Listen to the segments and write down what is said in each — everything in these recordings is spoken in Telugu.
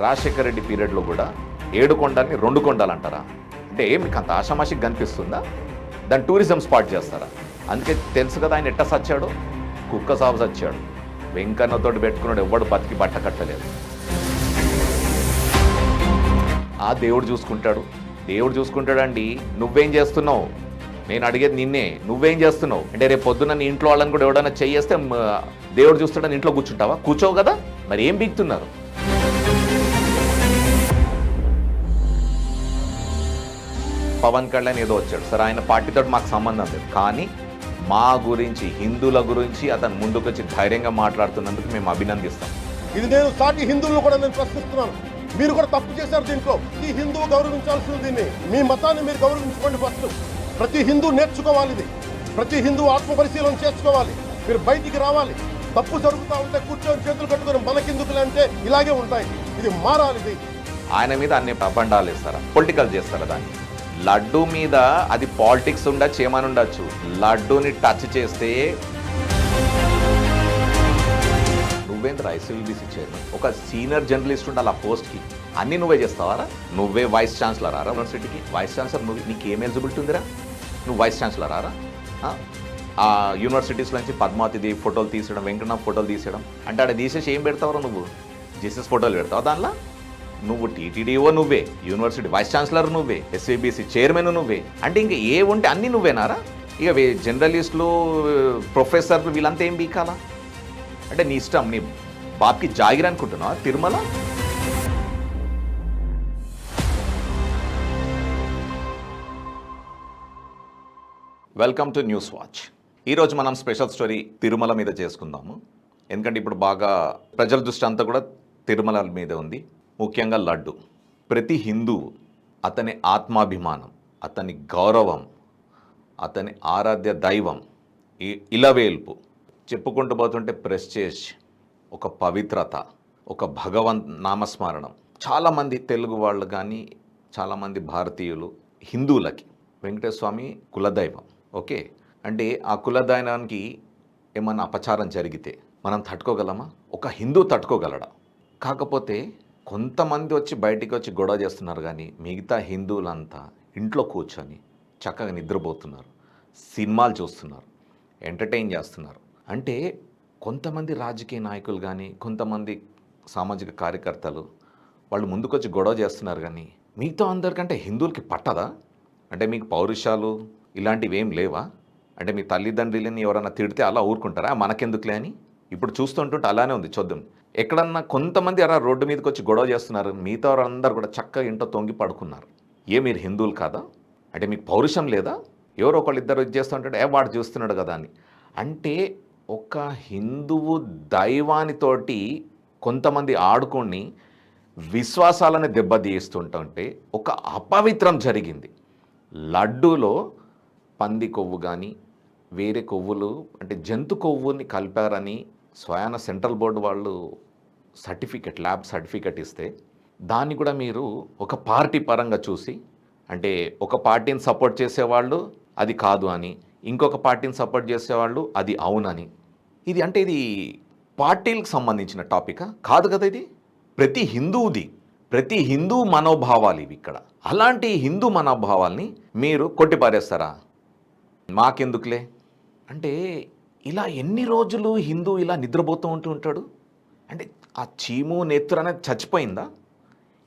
రాజశేఖర రెడ్డి పీరియడ్లో కూడా ఏడు కొండల్ని రెండు కొండలు అంటారా అంటే ఏం మీకు అంత ఆషామాషికి కనిపిస్తుందా? దాన్ని టూరిజం స్పాట్ చేస్తారా? అందుకే తెలుసు కదా ఆయన ఎట్ట సచ్చాడు? కుక్క సాగు సచ్చాడు. వెంకన్నతోటి పెట్టుకున్నాడు ఎవడు బతికి బట్ట కట్టలేదు. ఆ దేవుడు చూసుకుంటాడు. దేవుడు చూసుకుంటాడండి నువ్వేం చేస్తున్నావు? నేను అడిగేది నిన్నే నువ్వేం చేస్తున్నావు? అంటే రేపు పొద్దున్న నీ ఇంట్లో వాళ్ళని కూడా ఎవడన్నా చేయేస్తే దేవుడు చూస్తాడని ఇంట్లో కూర్చుంటావా? కూర్చోవు కదా? మరి ఏం బిగుతున్నారు పవన్ కళ్యాణ్ ఏదో వచ్చాడు. సరే ఆయన పార్టీతో మాకు సంబంధం లేదు. కానీ మా గురించి హిందువుల గురించి అతను ముందుకొచ్చి ధైర్యంగా మాట్లాడుతున్నందుకు మేము అభినందిస్తాం. ఇది నేను సాటి హిందువులను కూడా నేను ప్రశ్నిస్తున్నాను. మీరు కూడా తప్పు చేశారు దీంట్లో. ఈ హిందువు గౌరవించాల్సింది దీన్ని. మీ మతాన్ని మీరు గౌరవించుకోండి ఫస్ట్. ప్రతి హిందూ నేర్చుకోవాలి ఇది. ప్రతి హిందూ ఆత్మ పరిశీలన చేసుకోవాలి. మీరు బయటికి రావాలి. తప్పు జరుగుతూ ఉంటే కూర్చొని చేతులు కట్టుకొని మనకెందుకులే అంటే ఇలాగే ఉంటాయి. ఇది మారాలి ఇది. ఆయన మీద అన్ని ప్రబండాలు ఇస్తారా పొలిటికల్ చేస్తారా దాన్ని? లడ్డు మీద అది పాలిటిక్స్ ఉండొచ్చు ఏమని ఉండొచ్చు. లడ్డూని టచ్ చేస్తే నువ్వేంద్ర ఐసీబీసీ చైర్మన్? ఒక సీనియర్ జర్నలిస్ట్ ఉండాలి ఆ పోస్ట్కి. అన్నీ నువ్వే చేస్తావారా? నువ్వే వైస్ ఛాన్సలర్ ఆరా యూనివర్సిటీకి? వైస్ ఛాన్సలర్ నువ్వు నీకు ఏం ఎలిజిబిలిటీ ఉందిరా? నువ్వు వైస్ ఛాన్సలర్ ఆరా? ఆ? యూనివర్సిటీస్లో యూనివర్సిటీస్ నుంచి పద్మావతిది ఫోటోలు తీసడం వెంకన్న ఫోటోలు తీసడం అంటే ఆడ తీసేసి ఏం పెడతావరా నువ్వు? జీసస్ ఫోటోలు పెడతావు దానిలో? నువ్వు టీటీడీఓ నువ్వే యూనివర్సిటీ వైస్ ఛాన్సలర్ నువ్వే ఎస్వీబీసీ చైర్మన్ నువ్వే అంటే ఇంకా ఏ ఉంటే అన్నీ నువ్వేనారా? ఇక వే- జర్నలిస్టులు ప్రొఫెసర్లు వీళ్ళంతా ఏం బీకాలా? అంటే నీ ఇష్టం నీ బాబ్కి జాగిర్ అనుకుంటున్నావా Tirumala? Welcome to News Watch. ఈరోజు మనం స్పెషల్ స్టోరీ తిరుమల మీద చేసుకుందాము. ఎందుకంటే ఇప్పుడు బాగా ప్రజల దృష్టి అంతా కూడా తిరుమల మీద ఉంది. ముఖ్యంగా లడ్డు. ప్రతి హిందువు అతని ఆత్మాభిమానం అతని గౌరవం అతని ఆరాధ్య దైవం ఇలవేల్పు చెప్పుకుంటూ పోతుంటే ప్రెస్టేజ్ ఒక పవిత్రత ఒక భగవంత్ నామస్మరణం. చాలామంది తెలుగు వాళ్ళు కానీ చాలామంది భారతీయులు హిందువులకి వెంకటేశ్వర స్వామి కులదైవం ఓకే? అంటే ఆ కులదైవానికి ఏమన్నా అపచారం జరిగితే మనం తట్టుకోగలమా? ఒక హిందూ తట్టుకోగలడా? కాకపోతే కొంతమంది వచ్చి బయటికి వచ్చి గొడవ చేస్తున్నారు కానీ మిగతా హిందువులంతా ఇంట్లో కూర్చొని చక్కగా నిద్రపోతున్నారు. సినిమాలు చూస్తున్నారు. ఎంటర్టైన్ చేస్తున్నారు. అంటే కొంతమంది రాజకీయ నాయకులు కానీ కొంతమంది సామాజిక కార్యకర్తలు వాళ్ళు ముందుకొచ్చి గొడవ చేస్తున్నారు కానీ మిగతా అందరికంటే హిందువులకి పట్టదా? అంటే మీకు పౌరుషాలు ఇలాంటివి ఏం లేవా? అంటే మీ తల్లిదండ్రులని ఎవరైనా తిడితే అలా ఊరుకుంటారా? మనకెందుకులే అని? ఇప్పుడు చూస్తుంటుంటే అలానే ఉంది చూద్దాం. ఎక్కడన్నా కొంతమంది అలా రోడ్డు మీదకి వచ్చి గొడవ చేస్తున్నారు మిగతా వారందరూ కూడా చక్కగా ఇంట్లో తొంగి పడుకున్నారు. ఏ మీరు హిందువులు కాదా? అంటే మీకు పౌరుషం లేదా? ఎవరో ఒకళ్ళు ఇద్దరు ఇది ఏ వాడు చూస్తున్నాడు కదా అని. అంటే ఒక హిందువు దైవానితోటి కొంతమంది ఆడుకొని విశ్వాసాలను దెబ్బతీస్తుంటుంటే ఒక అపవిత్రం జరిగింది. లడ్డూలో పంది కొవ్వు కానీ వేరే కొవ్వులు అంటే జంతు కొవ్వుని కలిపారని స్వయాన సెంట్రల్ బోర్డు వాళ్ళు సర్టిఫికెట్ ల్యాబ్ సర్టిఫికెట్ ఇస్తే దాన్ని కూడా మీరు ఒక పార్టీ పరంగా చూసి అంటే ఒక పార్టీని సపోర్ట్ చేసేవాళ్ళు అది కాదు అని ఇంకొక పార్టీని సపోర్ట్ చేసేవాళ్ళు అది అవునని. ఇది అంటే ఇది పార్టీలకు సంబంధించిన టాపికా? కాదు కదా ఇది? ప్రతి హిందువుది ప్రతి హిందూ మనోభావాలు ఇవి ఇక్కడ. అలాంటి హిందూ మనోభావాల్ని మీరు కొట్టిపారేస్తారా? మాకెందుకులే? అంటే ఇలా ఎన్ని రోజులు హిందూ ఇలా నిద్రపోతూ ఉంటూ ఉంటాడు? అంటే ఆ చీము నెత్తురు అనేది చచ్చిపోయిందా?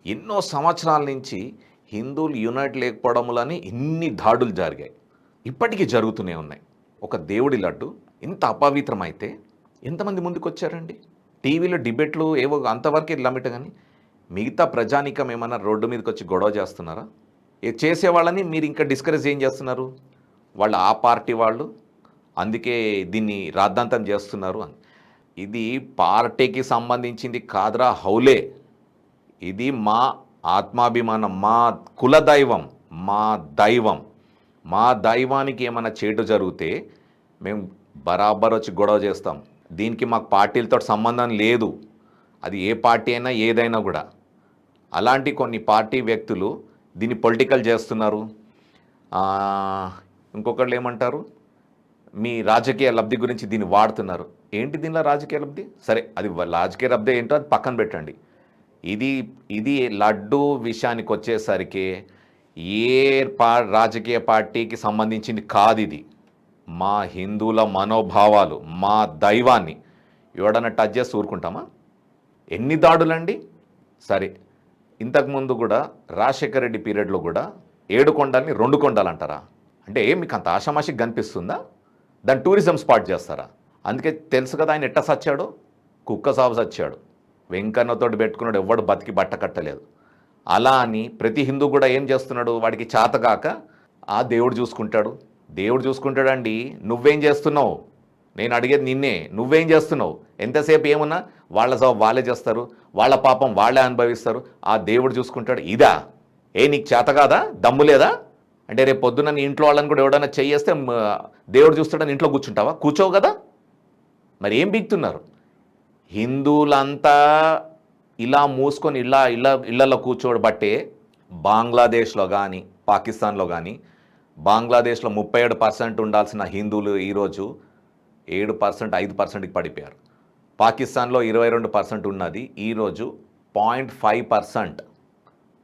ఎన్నో సంవత్సరాల నుంచి హిందువులు యునైట్ లేకపోవడములని ఇన్ని దాడులు జరిగాయి? ఇప్పటికీ జరుగుతూనే ఉన్నాయి. ఒక దేవుడి లడ్డు ఇంత అపవిత్రమైతే ఎంతమంది ముందుకు వచ్చారండి టీవీలో డిబేట్లు ఏవో అంతవరకే లమిట కానీ మిగతా ప్రజానికం ఏమన్నా రోడ్డు మీదకి వచ్చి గొడవ చేస్తున్నారా? చేసేవాళ్ళని మీరు ఇంకా డిస్కరేజ్ ఏం చేస్తున్నారు? వాళ్ళు ఆ పార్టీ వాళ్ళు అందుకే దీన్ని రాద్ధాంతం చేస్తున్నారు అని. ఇది పార్టీకి సంబంధించింది కాదరా హౌలే. ఇది మా ఆత్మాభిమానం మా కులదైవం మా దైవం. మా దైవానికి ఏమైనా చేటు జరిగితే మేము బరాబర్ వచ్చి గొడవ చేస్తాం. దీనికి మాకు పార్టీలతో సంబంధం లేదు. అది ఏ పార్టీ అయినా ఏదైనా కూడా. అలాంటి కొన్ని పార్టీ వ్యక్తులు దీన్ని పొలిటికల్ చేస్తున్నారు. ఇంకొకళ్ళు ఏమంటారు? మీ రాజకీయ లబ్ధి గురించి దీన్ని వాడుతున్నారు. ఏంటి దీనిలో రాజకీయ లబ్ధి? సరే అది రాజకీయ లబ్ధి ఏంటో అది పక్కన పెట్టండి. ఇది ఇది లడ్డు విషయానికి వచ్చేసరికి ఏ పా రాజకీయ పార్టీకి సంబంధించింది కాదు ఇది. మా హిందువుల మనోభావాలు మా దైవాన్ని. ఎవడన్నా టచ్ చేసి ఊరుకుంటామా? ఎన్ని దాడులండి? సరే ఇంతకుముందు కూడా రాజశేఖర రెడ్డి పీరియడ్లో కూడా ఏడు కొండల్ని రెండు కొండలు అంటారా అంటే మీకు అంత ఆషామాషికి కనిపిస్తుందా? దాన్ని టూరిజం స్పాట్ చేస్తారా? అందుకే తెలుసు కదా ఆయన ఎట్ట సచ్చాడు? కుక్క సాబు సచ్చాడు. వెంకన్నతోటి పెట్టుకున్నాడు ఎవ్వడు బతికి బట్ట కట్టలేదు. అలా అని ప్రతి హిందూ కూడా ఏం చేస్తున్నాడు? వాడికి చేతగాక ఆ దేవుడు చూసుకుంటాడు. దేవుడు చూసుకుంటాడండి నువ్వేం చేస్తున్నావు? నేను అడిగేది నిన్నే నువ్వేం చేస్తున్నావు? ఎంతసేపు ఏమున్నా వాళ్ళ సభ వాళ్ళే చేస్తారు. వాళ్ళ పాపం వాళ్ళే అనుభవిస్తారు. ఆ దేవుడు చూసుకుంటాడు ఇదా? ఏ నీకు చేత కాదా? దమ్ము లేదా? అంటే రేపు పొద్దున్న నీ ఇంట్లో వాళ్ళని కూడా ఎవడన్నా చేయేస్తే దేవుడు చూస్తాడని ఇంట్లో కూర్చుంటావా? కూర్చోవు కదా. మరి ఏం బీగుతున్నారు హిందువులంతా ఇలా మూసుకొని ఇలా ఇళ్ళ ఇళ్ళలో కూర్చోబట్టే బంగ్లాదేశ్లో కానీ పాకిస్తాన్లో కానీ బంగ్లాదేశ్లో ముప్పై ఏడు పర్సెంట్ ఉండాల్సిన హిందువులు ఈరోజు ఏడు పర్సెంట్ ఐదు పర్సెంట్కి పడిపోయారు. పాకిస్తాన్లో ఇరవై రెండు పర్సెంట్ ఉన్నది. ఈరోజు పాయింట్ ఫైవ్ పర్సెంట్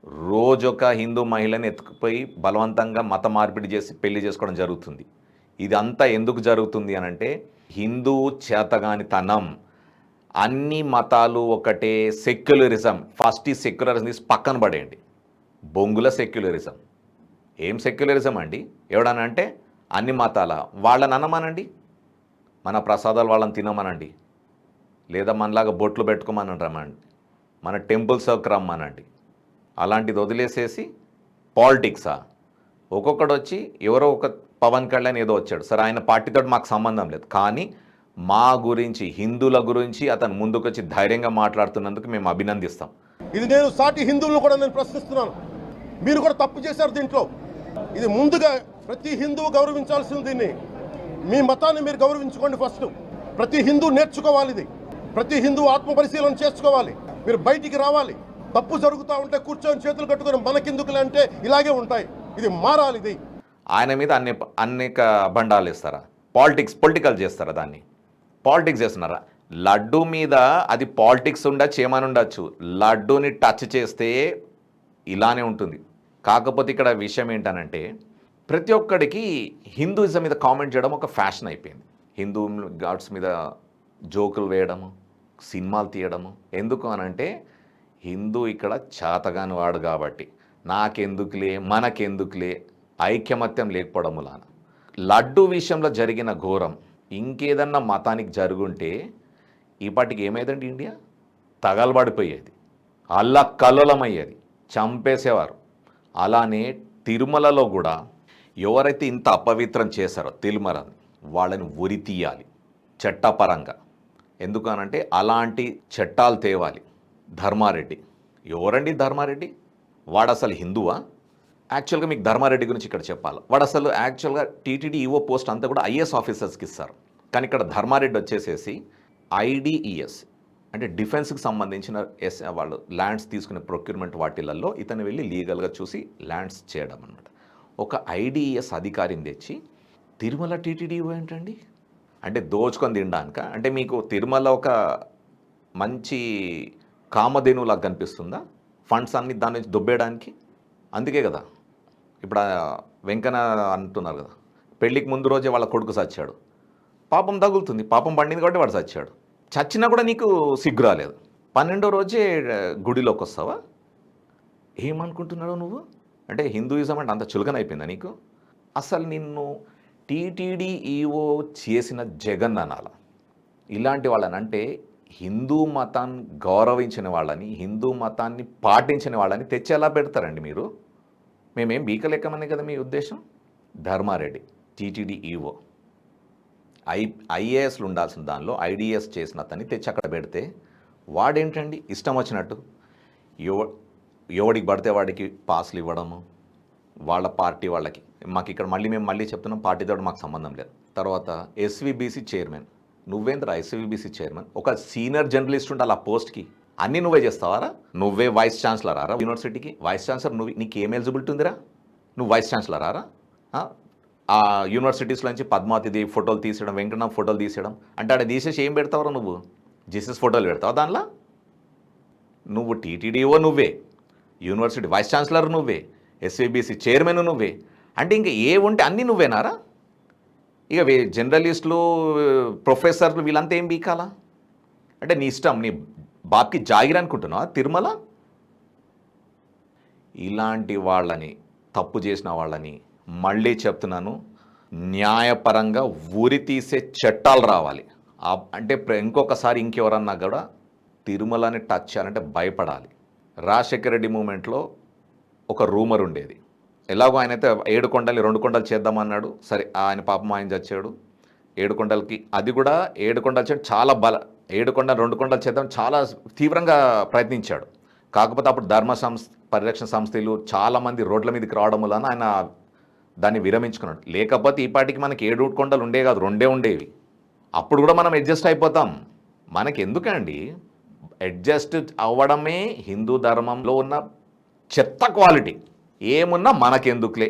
రోజొక హిందూ మహిళని ఎత్తుకుపోయి బలవంతంగా మత మార్పిడి చేసి పెళ్ళి చేసుకోవడం జరుగుతుంది. ఇదంతా ఎందుకు జరుగుతుంది అని అంటే హిందూ చేతగానితనం. అన్ని మతాలు ఒకటే సెక్యులరిజం. ఫస్ట్ ఈ సెక్యులరిజం తీసి పక్కన పడేయండి. బొంగుల సెక్యులరిజం. ఏం సెక్యులరిజం అండి? ఎవడనంటే అన్ని మతాల. వాళ్ళని అనమానండి? మన ప్రసాదాలు వాళ్ళని తినమనండి? లేదా మనలాగా బొట్లు పెట్టుకోమని రమ్మండి. మన టెంపుల్స్కి రమ్మనండి అలాంటిది వదిలేసేసి పాలిటిక్సా? ఒక్కొక్కడు వచ్చి ఎవరో ఒక పవన్ కళ్యాణ్ ఏదో వచ్చాడు. సరే ఆయన పార్టీతో మాకు సంబంధం లేదు. కానీ మా గురించి హిందువుల గురించి అతను ముందుకొచ్చి ధైర్యంగా మాట్లాడుతున్నందుకు మేము అభినందిస్తాం. ఇది నేను సాటి హిందువులను కూడా నేను ప్రశ్నిస్తున్నాను. మీరు కూడా తప్పు చేశారు దీంట్లో. ఇది ముందుగా ప్రతి హిందువు గౌరవించాల్సింది దీన్ని. మీ మతాన్ని మీరు గౌరవించుకోండి ఫస్ట్. ప్రతి హిందూ నేర్చుకోవాలి ఇది. ప్రతి హిందూ ఆత్మ పరిశీలన చేసుకోవాలి. మీరు బయటికి రావాలి. తప్పు జరుగుతూ ఉంటే కూర్చొని చేతులు కట్టుకొని మనకెందుకులే అంటే ఇలాగే ఉంటాయి. ఇది మారాలి ఇది. ఆయన మీద అన్ని అనేక బండాలు ఇస్తారా పాలిటిక్స్ పొలిటికల్ చేస్తారా దాన్ని? పాలిటిక్స్ చేస్తున్నారా? లడ్డు మీద అది పాలిటిక్స్ ఉండొచ్చు ఏమని ఉండొచ్చు. లడ్డూని టచ్ చేస్తే ఇలానే ఉంటుంది. కాకపోతే ఇక్కడ విషయం ఏంటనంటే ప్రతి ఒక్కడికి హిందూయిజం మీద కామెంట్ చేయడం ఒక ఫ్యాషన్ అయిపోయింది. హిందూ గాడ్స్ మీద జోకులు వేయడము సినిమాలు తీయడము. ఎందుకు అనంటే హిందూ ఇక్కడ చాతగాని వాడు కాబట్టి. నాకెందుకులే మనకెందుకులే ఐక్యమత్యం లేకపోవడములాన లడ్డు విషయంలో జరిగిన ఘోరం ఇంకేదన్నా మతానికి జరుగుంటే ఇప్పటికి ఏమైందండి ఇండియా? తగలబడిపోయేది. అల్లా కల్లోలమయ్యేది. చంపేసేవారు. అలానే తిరుమలలో కూడా ఎవరైతే ఇంత అపవిత్రం చేశారో తిరుమలని వాళ్ళని ఉరి తీయాలి చట్టపరంగా. ఎందుకనంటే అలాంటి చట్టాలు తేవాలి. ధర్మారెడ్డి. ఎవరండి ధర్మారెడ్డి? వాడు అసలు హిందువా? యాక్చువల్గా మీకు ధర్మారెడ్డి గురించి ఇక్కడ చెప్పాలి. వాడు అసలు యాక్చువల్గా టీటీడీ ఈఓ పోస్ట్ అంతా కూడా ఐఏఎస్ ఆఫీసర్స్కి ఇస్తారు. కానీ ఇక్కడ ధర్మారెడ్డి వచ్చేసేసి ఐడిఈఎస్ అంటే డిఫెన్స్కి సంబంధించిన ఎస్ వాళ్ళు ల్యాండ్స్ తీసుకునే ప్రొక్యూర్మెంట్ వాటిలలో ఇతను వెళ్ళి లీగల్గా చూసి ల్యాండ్స్ చేయడం అన్నమాట. ఒక ఐడిఈఎస్ అధికారిని తెచ్చి తిరుమల టీటీడీ ఏంటండి? అంటే దోచుకొని తినడానిక? అంటే మీకు తిరుమల ఒక మంచి కామధేనువులాగా కనిపిస్తుందా? ఫండ్స్ అన్ని దాని నుంచి దొబ్బేయడానికి? అందుకే కదా. ఇప్పుడు వెంకన్న అంటున్నారు కదా. పెళ్ళికి ముందు రోజే వాళ్ళ కొడుకు చచ్చాడు. పాపం తగులుతుంది. పాపం పండింది కాబట్టి వాడు చచ్చాడు. చచ్చినా కూడా నీకు సిగ్గు రాలేదు. పన్నెండో రోజే గుడిలోకి వస్తావా? ఏమనుకుంటున్నావు నువ్వు? అంటే హిందూయిజం అంటే అంత చులకన అయిపోయిందా నీకు? అసలు నిన్ను టీటీడీ ఈఓ చేసిన జగన్ అనాల. ఇలాంటి వాళ్ళని అంటే హిందూ మతాన్ని గౌరవించిన వాళ్ళని హిందూ మతాన్ని పాటించిన వాళ్ళని తెచ్చి ఎలా పెడతారండి మీరు. మేమేం బీకలెక్కమనే కదా మీ ఉద్దేశం? ధర్మారెడ్డి టీటీడీ ఈఓ ఐ ఐఏఎస్లు ఉండాల్సిన దానిలో ఐడిఎస్ చేసిన అతన్ని తెచ్చి అక్కడ పెడితే వాడేంటండి? ఇష్టం వచ్చినట్టు. ఎవ ఎవడికి పడితే వాడికి పాస్లు ఇవ్వడము వాళ్ళ పార్టీ వాళ్ళకి. మాకు ఇక్కడ మళ్ళీ మేము మళ్ళీ చెప్తున్నాం పార్టీతో మాకు సంబంధం లేదు. తర్వాత ఎస్విబిసి చైర్మన్. నువ్వేంద్ర ఎస్విబిసి చైర్మన్ ఒక సీనియర్ జర్నలిస్ట్ ఉండాలి ఆ పోస్ట్కి. అన్ని నువ్వే చేస్తావారా? నువ్వే వైస్ ఛాన్సలర్ ఆరా యూనివర్సిటీకి వైస్ ఛాన్సలర్ నువ్వు నీకు ఏం ఎలిజిబిలిటీ ఉందిరా? నువ్వు వైస్ ఛాన్సలర్ ఆరా? ఆ? యూనివర్సిటీస్లో నుంచి పద్మావతిది ఫోటోలు తీసేయడం వెంకటరామ్ ఫోటోలు తీసేయడం అంటే ఆడ తీసేసి ఏం పెడతావురా నువ్వు? జీసస్ ఫోటోలు పెడతావా దానిలో? నువ్వు టీటీడీఓ నువ్వే. యూనివర్సిటీ వైస్ ఛాన్సలర్ నువ్వే. ఎస్ఏబిసి చైర్మన్ నువ్వే. అంటే ఇంకా ఏ ఉంటే అన్నీ నువ్వేనారా? ఇక వే- జర్నలిస్టులు ప్రొఫెసర్లు వీళ్ళంతా ఏం బీకాలా? అంటే నీ ఇష్టం నీ బాప్కి జాగిర్ అనుకుంటున్నావా? తిరుమల? ఇలాంటి వాళ్ళని తప్పు చేసిన వాళ్ళని మళ్ళీ చెప్తున్నాను న్యాయపరంగా ఊరి తీసే చట్టాలు రావాలి. అంటే ఇంకొకసారి ఇంకెవరన్నా కూడా తిరుమలని టచ్ చేయాలంటే భయపడాలి. రాజశేఖర రెడ్డి మూమెంట్లో ఒక రూమర్ ఉండేది. ఎలాగో ఆయన అయితే ఏడు కొండలు రెండు కొండలు చేద్దామన్నాడు. సరే ఆయన పాపం ఆయన చచ్చాడు. ఏడు కొండలకి అది కూడా ఏడు కొండలు చేయడం చాలా బల ఏడు కొండలు రెండు కొండలు చేద్దాం చాలా తీవ్రంగా ప్రయత్నించాడు. కాకపోతే అప్పుడు ధర్మ సంస్థ పరిరక్షణ సంస్థలు చాలామంది రోడ్ల మీదకి రావడం వలన ఆయన దాన్ని విరమించుకున్నాడు. లేకపోతే ఈ పాటికి మనకి ఏడు కొండలు ఉండే కాదు రెండే ఉండేవి. అప్పుడు కూడా మనం అడ్జస్ట్ అయిపోతాం. మనకి ఎందుకండి? అడ్జస్ట్ అవ్వడమే హిందూ ధర్మంలో ఉన్న చెత్త క్వాలిటీ. ఏమున్నా మనకెందుకులే?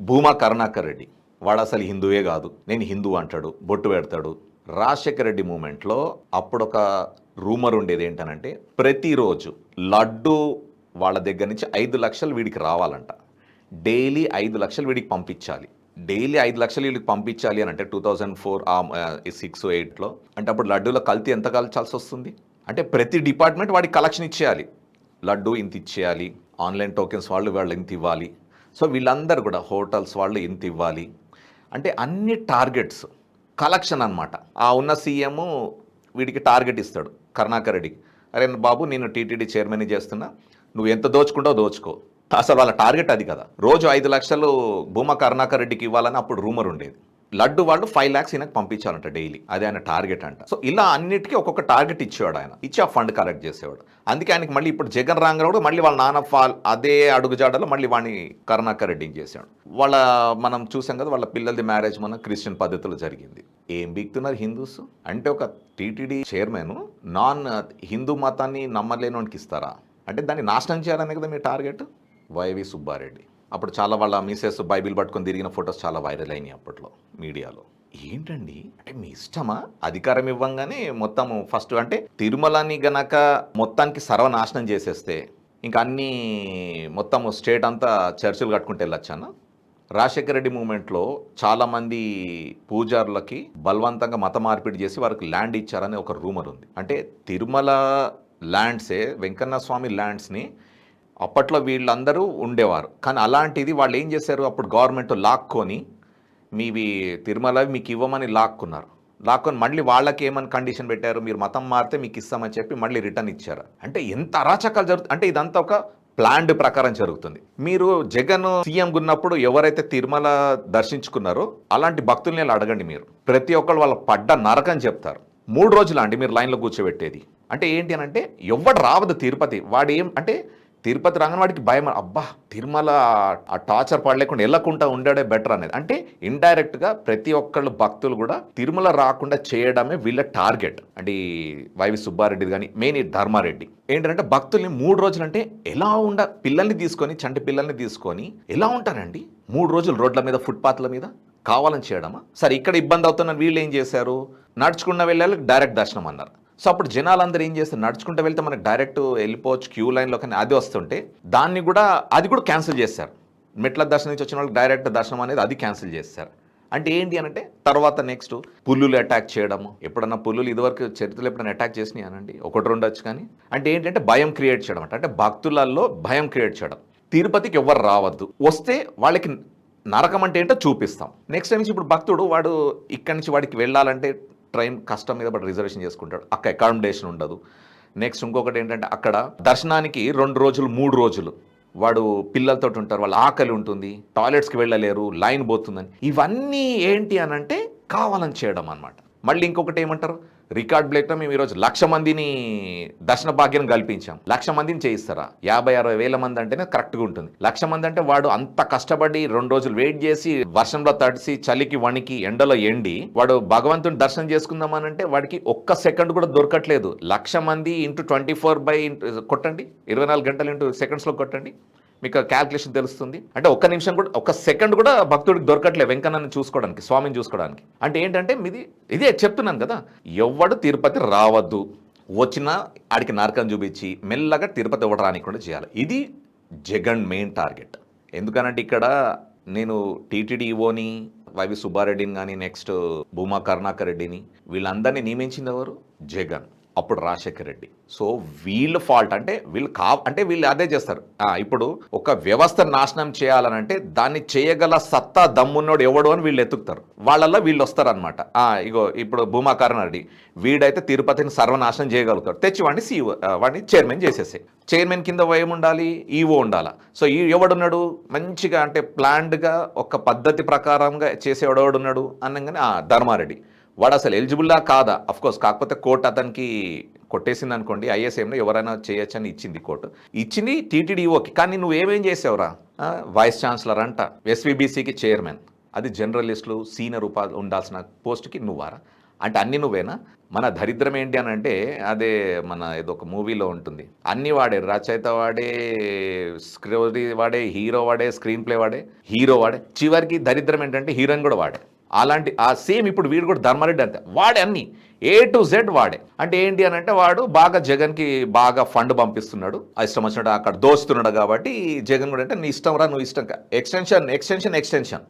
భూమా కరుణాకర్ రెడ్డి. వాడు అసలు హిందువే కాదు. నేను హిందూ అంటాడు బొట్టు పెడతాడు. రాజశేఖర రెడ్డి మూమెంట్లో అప్పుడొక రూమర్ ఉండేది ఏంటనంటే ప్రతిరోజు లడ్డు వాళ్ళ దగ్గర నుంచి ఐదు లక్షలు వీడికి రావాలంట. డైలీ ఐదు లక్షలు వీడికి పంపించాలి. డైలీ ఐదు లక్షలు వీళ్ళకి పంపించాలి అని అంటే టూ థౌజండ్ ఫోర్ సిక్స్ ఎయిట్లో. అంటే అప్పుడు లడ్డూలో కల్తీ ఎంత కలచాల్సి వస్తుంది అంటే ప్రతి డిపార్ట్మెంట్ వాడికి కలెక్షన్ ఇచ్చేయాలి. లడ్డు ఇంత ఇచ్చేయాలి. ఆన్లైన్ టోకెన్స్ వాళ్ళు వాళ్ళు ఇంత ఇవ్వాలి. సో వీళ్ళందరూ కూడా హోటల్స్ వాళ్ళు ఇంత ఇవ్వాలి. అంటే అన్ని టార్గెట్స్ కలెక్షన్ అనమాట ఆ ఉన్న సీఎం వీడికి టార్గెట్ ఇస్తాడు కరుణాకర్ రెడ్డికి. అరే బాబు నేను టీటీడీ చైర్మన్ చేస్తున్నా నువ్వు ఎంత దోచుకుంటావు దోచుకో. అసలు వాళ్ళ టార్గెట్ అది కదా. రోజు ఐదు లక్షలు భూమా కరుణాకర్ రెడ్డికి ఇవ్వాలని అప్పుడు రూమర్ ఉండేది. లడ్డు వాళ్ళు ఫైవ్ ల్యాక్స్ ఈయనకు పంపించాలంట డైలీ అదే ఆయన టార్గెట్ అంట. సో ఇలా అన్నిటికీ ఒక్కొక్క టార్గెట్ ఇచ్చేవాడు ఆయన. ఇచ్చి ఆ ఫండ్ కలెక్ట్ చేసేవాడు. అందుకే ఆయనకి మళ్ళీ ఇప్పుడు జగన్ రాంగరావు కూడా మళ్ళీ వాళ్ళ నాన్న ఫాల్ అదే అడుగుజాడలో మళ్ళీ వాడిని కరుణాకర్ రెడ్డికి చేశాడు వాళ్ళ మనం చూసాం కదా వాళ్ళ పిల్లలది మ్యారేజ్ మన క్రిస్టియన్ పద్ధతిలో జరిగింది. ఏం బీక్తున్నారు హిందూస్? అంటే ఒక టీటీడీ చైర్మన్ నాన్ హిందూ మతాన్ని నమ్మలేని వానికి ఇస్తారా? అంటే దాన్ని నాశనం చేయాలనే కదా మీ టార్గెట్ వైవి సుబ్బారెడ్డి అప్పుడు చాలా వాళ్ళ మిసెస్ బైబిల్ పట్టుకొని తిరిగిన ఫొటోస్ చాలా వైరల్ అయినాయి అప్పట్లో మీడియాలో. ఏంటండి? అంటే మీ ఇష్టమా? అధికారం ఇవ్వంగానే మొత్తం ఫస్ట్ అంటే తిరుమలని గనక మొత్తానికి సర్వనాశనం చేసేస్తే ఇంకా అన్ని మొత్తం స్టేట్ అంతా చర్చిలు కట్టుకుంటూ వెళ్ళొచ్చాను? రాజశేఖర రెడ్డి మూమెంట్లో చాలామంది పూజారులకి బలవంతంగా మత మార్పిడి చేసి వారికి ల్యాండ్ ఇచ్చారని ఒక రూమర్ ఉంది. అంటే తిరుమల ల్యాండ్సే వెంకన్న స్వామి ల్యాండ్స్ని అప్పట్లో వీళ్ళందరూ ఉండేవారు. కానీ అలాంటిది వాళ్ళు ఏం చేశారు? అప్పుడు గవర్నమెంట్ లాక్కొని మీవి తిరుమల మీకు ఇవ్వమని లాక్కున్నారు. లాక్కొని మళ్ళీ వాళ్ళకి ఏమని కండిషన్ పెట్టారు? మీరు మతం మారితే మీకు ఇస్తామని చెప్పి మళ్ళీ రిటర్న్ ఇచ్చారు. అంటే ఎంత అరాచకాలు జరుగుతుంది అంటే ఇదంతా ఒక ప్లాన్డ్ ప్రకారం జరుగుతుంది. మీరు జగన్ సీఎం ఉన్నప్పుడు ఎవరైతే తిరుమల దర్శించుకున్నారో అలాంటి భక్తుల్ని అడగండి మీరు. ప్రతి ఒక్కళ్ళు వాళ్ళ పడ్డ నరకం చెప్తారు. మూడు రోజులు అండి మీరు లైన్లో కూర్చోబెట్టేది. అంటే ఏంటి అని అంటే ఎవడు రావద్దు తిరుపతి. వాడు ఏం అంటే తిరుపతి రంగనవాడికి భయం. అబ్బా తిరుమల ఆ టార్చర్ పడలేకుండా వెళ్ళకుండా ఉండడే బెటర్ అనేది. అంటే ఇండైరెక్ట్గా ప్రతి ఒక్కళ్ళు భక్తులు కూడా తిరుమల రాకుండా చేయడమే వీళ్ళ టార్గెట్. అంటే వైవి సుబ్బారెడ్డి కానీ మెయిన్ ఈ ధర్మారెడ్డి. ఏంటంటే భక్తుల్ని మూడు రోజులు అంటే ఎలా ఉండ పిల్లల్ని తీసుకొని చంటి పిల్లల్ని తీసుకొని ఎలా ఉంటారండి? మూడు రోజులు రోడ్ల మీద ఫుట్పాత్ల మీద కావాలని చేయడమా? సరే ఇక్కడ ఇబ్బంది అవుతున్న వీళ్ళు ఏం చేశారు? నడుచుకున్న వెళ్ళాలి డైరెక్ట్ దర్శనం అన్నారు. సో అప్పుడు జనాలందరూ ఏం చేస్తారు? నడుచుకుంటూ వెళ్తే మనకి డైరెక్ట్ వెళ్ళిపోవచ్చు క్యూ లైన్లో కానీ అది వస్తుంటే దాన్ని కూడా అది కూడా క్యాన్సిల్ చేస్తారు. మెట్ల దర్శనం నుంచి వచ్చిన వాళ్ళకి డైరెక్ట్ దర్శనం అనేది అది క్యాన్సిల్ చేస్తారు. అంటే ఏంటి అని అంటే తర్వాత నెక్స్ట్ పుల్లులు అటాక్ చేయడము. ఎప్పుడన్నా పుల్లులు ఇదివరకు చరిత్రలో ఎప్పుడైనా అటాక్ చేసినాయి అనండి ఒకటి రెండు వచ్చు కానీ. అంటే ఏంటంటే భయం క్రియేట్ చేయడం అంటే అంటే భక్తులలో భయం క్రియేట్ చేయడం. తిరుపతికి ఎవరు రావద్దు. వస్తే వాళ్ళకి నరకం అంటే ఏంటో చూపిస్తాం. నెక్స్ట్ టైం నుంచి ఇప్పుడు భక్తుడు వాడు ఇక్కడి నుంచి వాడికి వెళ్ళాలంటే ట్రైన్ కష్టం మీద పడి రిజర్వేషన్ చేసుకుంటాడు. అక్కడ అకామిడేషన్ ఉండదు. నెక్స్ట్ ఇంకొకటి ఏంటంటే అక్కడ దర్శనానికి రెండు రోజులు మూడు రోజులు. వాడు పిల్లలతో ఉంటారు వాళ్ళ ఆకలి ఉంటుంది టాయిలెట్స్కి వెళ్ళలేరు లైన్ పోతుందని. ఇవన్నీ ఏంటి అని అంటే కావాలని చేయడం అనమాట మళ్ళీ ఇంకొకటి ఏమంటారు? రికార్డ్ బ్రేక్లో మేము ఈరోజు లక్ష మందిని దర్శన భాగ్యం కల్పించాం. లక్ష మందిని చేయిస్తారా? యాభై అరవై వేల మంది అంటేనే కరెక్ట్గా ఉంటుంది. లక్ష మంది అంటే వాడు అంత కష్టపడి రెండు రోజులు వెయిట్ చేసి వర్షంలో తడిసి చలికి వణికి ఎండలో ఎండి వాడు భగవంతుని దర్శనం చేసుకుందామని అంటే వాడికి ఒక్క సెకండ్ కూడా దొరకట్లేదు. లక్ష మంది ఇంటూ ట్వంటీ ఫోర్ బై కొట్టండి. ఇరవై నాలుగు గంటలు ఇంటూ సెకండ్స్లో కొట్టండి. మీకు క్యాల్కులేషన్ తెలుస్తుంది. అంటే ఒక్క నిమిషం కూడా ఒక్క సెకండ్ కూడా భక్తుడికి దొరకట్లే వెంకన్నని చూసుకోవడానికి స్వామిని చూసుకోవడానికి. అంటే ఏంటంటే మీది ఇదే చెప్తున్నాను కదా ఎవ్వడు తిరుపతి రావద్దు. వచ్చినా ఆడికి నరకం చూపించి మెల్లగా తిరుపతి ఇవ్వడానికి కూడా చేయాలి. ఇది జగన్ మెయిన్ టార్గెట్ ఎందుకనంటే ఇక్కడ నేను టీటీడీ వైవి సుబ్బారెడ్డిని కానీ నెక్స్ట్ భూమా కరుణాకర్ రెడ్డిని వీళ్ళందరినీ నియమించింది ఎవరు? జగన్. అప్పుడు రాజశేఖర్ రెడ్డి. సో వీళ్ళ ఫాల్ట్ అంటే వీళ్ళు కా అంటే వీళ్ళు అదే చేస్తారు. ఇప్పుడు ఒక వ్యవస్థ నాశనం చేయాలనంటే దాన్ని చేయగల సత్తా దమ్మున్నోడు ఎవడు అని వీళ్ళు ఎత్తుకుతారు. వాళ్ళల్లో వీళ్ళు వస్తారనమాట ఇగో ఇప్పుడు భూమాకరణ రెడ్డి. వీడైతే తిరుపతిని సర్వనాశనం చేయగలుగుతాడు. తెచ్చి వాడిని సీఓ వాడిని చైర్మన్ చేసేసే. చైర్మన్ కింద ఏముండాలి? ఈవో ఉండాలా. సో ఈ ఎవడున్నాడు? మంచిగా అంటే ప్లాన్డ్గా ఒక పద్ధతి ప్రకారంగా చేసేవాడు ఎవడున్నాడు అనగానే ధర్మారెడ్డి. వాడు అసలు ఎలిజిబుల్లా కాదా? అఫ్కోర్స్ కాకపోతే కోర్టు అతనికి కొట్టేసింది అనుకోండి ఐఎస్ఎంలో ఎవరైనా చేయొచ్చని ఇచ్చింది కోర్టు. ఇచ్చింది టీటీడీఓకి. కానీ నువ్వేమేం చేసావురా? వైస్ ఛాన్సలర్ అంట ఎస్వీబీసీకి చైర్మన్. అది జర్నలిస్టులు సీనియర్ ఉపా ఉండాల్సిన పోస్ట్కి నువ్వారా? అంటే అన్ని నువ్వేనా? మన దరిద్రం ఏంటి అని అంటే అదే మన ఏదో ఒక మూవీలో ఉంటుంది. అన్ని వాడే రచయిత వాడే స్క్రోరీ వాడే హీరో వాడే స్క్రీన్ ప్లే వాడే హీరో వాడే. చివరికి దరిద్రం ఏంటంటే హీరోయిన్ కూడా వాడే. అలాంటి ఆ సేమ్ ఇప్పుడు వీడు కూడా ధర్మారెడ్డి అంతే. వాడే అన్ని. ఏ టు జెడ్ వాడే. అంటే ఏంటి అని అంటే వాడు బాగా జగన్కి బాగా ఫండ్ పంపిస్తున్నాడు. ఇష్టం వచ్చినట్టు అక్కడ దోస్తున్నాడు కాబట్టి జగన్ కూడా అంటే నీ ఇష్టం రా నువ్వు ఇష్టం ఎక్స్టెన్షన్ ఎక్స్టెన్షన్ ఎక్స్టెన్షన్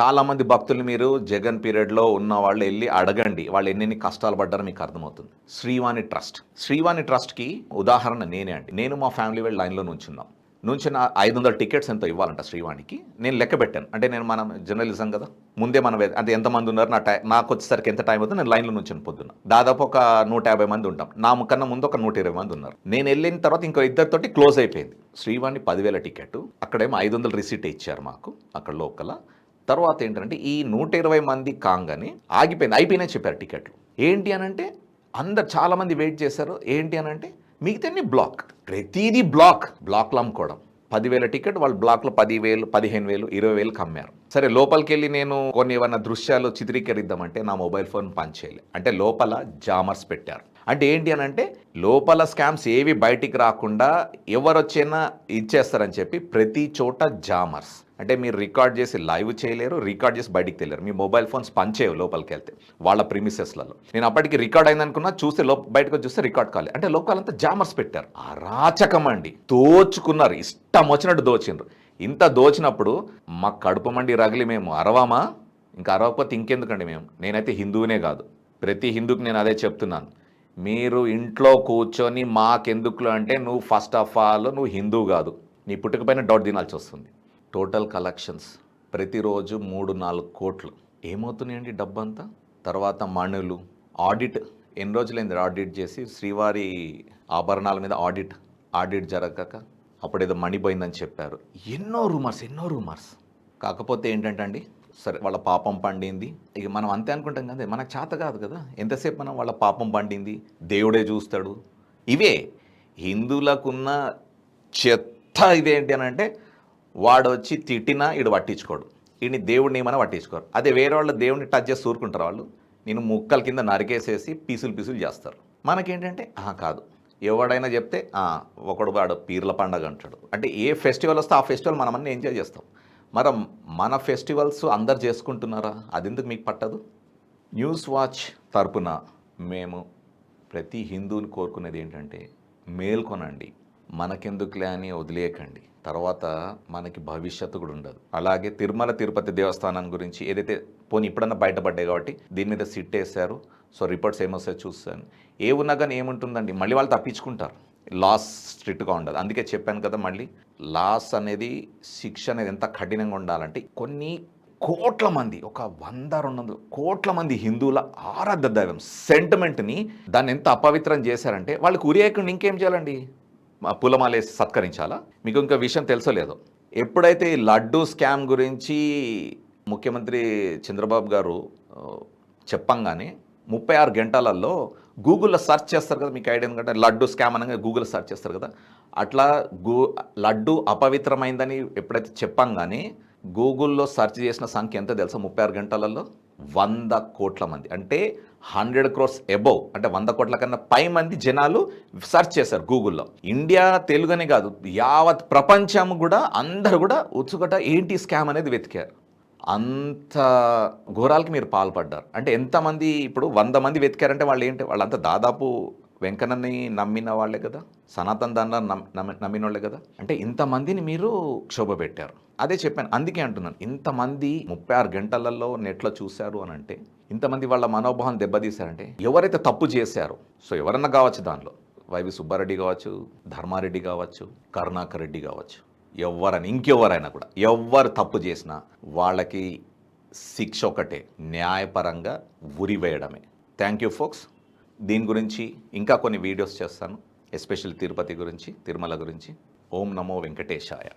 చాలా మంది భక్తులు మీరు జగన్ పీరియడ్లో ఉన్న వాళ్ళు వెళ్ళి అడగండి. వాళ్ళు ఎన్నెన్ని కష్టాలు పడ్డారో మీకు అర్థమవుతుంది. శ్రీవాణి ట్రస్ట్ శ్రీవాణి ట్రస్ట్కి ఉదాహరణ నేనే అండి. నేను మా ఫ్యామిలీ వెళ్ళి లైన్లో నుంచున్నాం. నుంచి నా ఐదు వందల టికెట్స్ ఎంతో ఇవ్వాలంట శ్రీవాణికి. నేను లెక్క పెట్టాను. అంటే నేను మనం జర్నలిజం కదా. ముందే మనం వే- అంటే ఎంతమంది ఉన్నారు నా టై నాకు వచ్చేసరికి ఎంత టైం అవుతుందో నేను లైన్లో నుంచి పొద్దున్న. దాదాపు ఒక నూట యాభై మంది ఉంటాం. నా కన్నా ముందు ఒక నూట ఇరవై మంది ఉన్నారు. నేను వెళ్ళిన తర్వాత ఇంకో ఇద్దరితోటి క్లోజ్ అయిపోయింది. శ్రీవాణి పదివేల టికెట్ అక్కడేమో ఐదు వందల రిసీట్ ఇచ్చారు మాకు అక్కడ లోకల్. తర్వాత ఏంటంటే ఈ నూట ఇరవై మంది కాంగానే ఆగిపోయింది. అయిపోయినాయి చెప్పారు టికెట్లు. ఏంటి అని అంటే అందరు చాలా మంది వెయిట్ చేశారు. ఏంటి అని అంటే మిగతాన్ని బ్లాక్ ప్రతిదీ బ్లాక్ బ్లాక్లు అమ్ముకోవడం. పదివేల టికెట్ వాళ్ళు బ్లాక్లో పదివేలు పదిహేను వేలు ఇరవై వేలు కమ్మారు. సరే లోపలికి వెళ్ళి నేను కొన్ని ఏమైనా దృశ్యాలు చిత్రీకరిద్దామంటే నా మొబైల్ ఫోన్ పనిచేయలే. అంటే లోపల జామర్స్ పెట్టారు. అంటే ఏంటి అని అంటే లోపల స్కామ్స్ ఏవి బయటికి రాకుండా ఎవరొచ్చైనా ఇచ్చేస్తారని చెప్పి ప్రతి చోట జామర్స్. అంటే మీరు రికార్డ్ చేసి లైవ్ చేయలేరు రికార్డ్ చేసి బయటికి తెలియరు మీ మొబైల్ ఫోన్స్ పనిచేయవు లోపలికి వెళ్తే వాళ్ళ ప్రిమిసెస్లలో నేను అప్పటికి రికార్డ్ అయిందనుకున్నా చూస్తే లో బయటకు చూస్తే రికార్డ్ కాలేదు అంటే లోకాలంతా జామర్స్ పెట్టారు. అరాచకం అండి. దోచుకున్నారు. ఇష్టం వచ్చినట్టు దోచిండ్రు. ఇంత దోచినప్పుడు మా కడుపు మండి రగిలి మేము అరవామా? ఇంకా అరవకపోతే ఇంకెందుకండి మేము? నేనైతే హిందువునే కాదు. ప్రతి హిందూకి నేను అదే చెప్తున్నాను. మీరు ఇంట్లో కూర్చొని మాకెందుకులు అంటే నువ్వు ఫస్ట్ ఆఫ్ ఆల్ నువ్వు హిందూ కాదు. నీ పుట్టుకపైన డౌట్ తినాల్సి వస్తుంది. టోటల్ కలెక్షన్స్ ప్రతిరోజు మూడు నాలుగు కోట్లు. ఏమవుతున్నాయండి డబ్బంతా? తర్వాత మణులు ఆడిట్. ఎన్ని రోజులైంది ఆడిట్ చేసి? శ్రీవారి ఆభరణాల మీద ఆడిట్ ఆడిట్ జరగక అప్పుడేదో మణిపోయిందని చెప్పారు. ఎన్నో రూమర్స్ ఎన్నో రూమర్స్. కాకపోతే ఏంటంటే అండి సరే వాళ్ళ పాపం పండింది. ఇక మనం అంతే అనుకుంటాం కదా మనకు చేత కాదు కదా. ఎంతసేపు మనం వాళ్ళ పాపం పండింది? దేవుడే చూస్తాడు. ఇవే హిందువులకున్న చెత్త ఇదేంటి అని అంటే వాడు వచ్చి తిట్టినా ఇడు పట్టించుకోడు. ఈయన దేవుడిని ఏమైనా పట్టించుకోరు. అదే వేరే వాళ్ళ దేవుడిని టచ్ చేసి ఊరుకుంటారు వాళ్ళు? నేను ముక్కల కింద నరికేసేసి పీసులు పీసులు చేస్తారు. మనకేంటంటే ఆహా కాదు. ఎవడైనా చెప్తే ఒకడు వాడు పీర్ల పండగ అంటాడు. అంటే ఏ ఫెస్టివల్ వస్తే ఆ ఫెస్టివల్ మనం అన్నీ ఎంజాయ్ చేస్తాం. మరి మన ఫెస్టివల్స్ అందరు చేసుకుంటున్నారా? అది ఎందుకు మీకు పట్టదు? న్యూస్ వాచ్ తరపున మేము ప్రతి హిందువుని కోరుకునేది ఏంటంటే మేల్కొనండి. మనకెందుకులే అని వదిలేయకండి. తర్వాత మనకి భవిష్యత్తు కూడా ఉండదు. అలాగే తిరుమల తిరుపతి దేవస్థానం గురించి ఏదైతే పోనీ ఇప్పుడన్నా బయటపడ్డాయి కాబట్టి దీని మీద సిట్ వేశారు సో రిపోర్ట్స్ ఏమొస్తాయో చూస్తాను. ఏ ఉన్నా కానీ ఏముంటుందండి? మళ్ళీ వాళ్ళు తప్పించుకుంటారు. లాస్ స్ట్రిక్ట్గా ఉండదు అందుకే చెప్పాను కదా మళ్ళీ లాస్ అనేది శిక్ష అనేది ఎంత కఠినంగా ఉండాలంటే కొన్ని కోట్ల మంది ఒక వంద రెండు వందల కోట్ల మంది హిందువుల ఆరాధ దైవం సెంటిమెంట్ని దాన్ని ఎంత అపవిత్రం చేశారంటే వాళ్ళకి ఉరియాయకుండా ఇంకేం చేయాలండి? పూలమాలేసి సత్కరించాలా? మీకు ఇంకా విషయం తెలుసలేదు ఎప్పుడైతే ఈ లడ్డూ స్కామ్ గురించి ముఖ్యమంత్రి చంద్రబాబు గారు చెప్పంగానే ముప్పై ఆరు గంటలలో గూగుల్లో సెర్చ్ చేస్తారు కదా మీకు ఐడియా ఎందుకంటే లడ్డు స్కామ్ అనగా గూగుల్లో సెర్చ్ చేస్తారు కదా. అట్లా గూ లడ్డు అపవిత్రమైందని ఎప్పుడైతే చెప్పంగానే గూగుల్లో సెర్చ్ చేసిన సంఖ్య ఎంత తెలుసా? ముప్పై ఆరు గంటలలో వంద కోట్ల మంది. అంటే హండ్రెడ్ క్రోర్స్ ఎబోవ్ అంటే వంద కోట్ల కన్నా పై మంది జనాలు సెర్చ్ చేశారు గూగుల్లో. ఇండియా తెలుగనే కాదు యావత్ ప్రపంచం కూడా అందరు కూడా ఉత్సుకట ఏంటి స్కామ్ అనేది వెతికారు. అంత ఘోరాలకి మీరు పాల్పడ్డారు. అంటే ఎంతమంది ఇప్పుడు వంద మంది వెతికారంటే వాళ్ళు ఏంటి? వాళ్ళంతా దాదాపు వెంకన్నని నమ్మిన వాళ్ళే కదా సనాతన్ దాన్ని నమ్మిన వాళ్ళే కదా. అంటే ఇంతమందిని మీరు క్షోభ పెట్టారు. అదే చెప్పాను అందుకే అంటున్నాను ఇంతమంది ముప్పై ఆరు గంటలలో నెట్లో చూశారు అని అంటే ఇంతమంది వాళ్ళ మనోభావం దెబ్బతీశారంటే ఎవరైతే తప్పు చేశారో సో ఎవరన్నా కావచ్చు దానిలో. వైవి సుబ్బారెడ్డి కావచ్చు ధర్మారెడ్డి కావచ్చు కరుణాకర్ రెడ్డి కావచ్చు. ఎవరైనా ఇంకెవరైనా కూడా. ఎవరు తప్పు చేసినా వాళ్ళకి శిక్ష ఒకటే న్యాయపరంగా ఉరివేయడమే థ్యాంక్ యూ ఫోక్స్ దీని గురించి ఇంకా కొన్ని వీడియోస్ చేస్తాను. ఎస్పెషల్ తిరుపతి గురించి తిరుమల గురించి. ఓం నమో వెంకటేశాయ.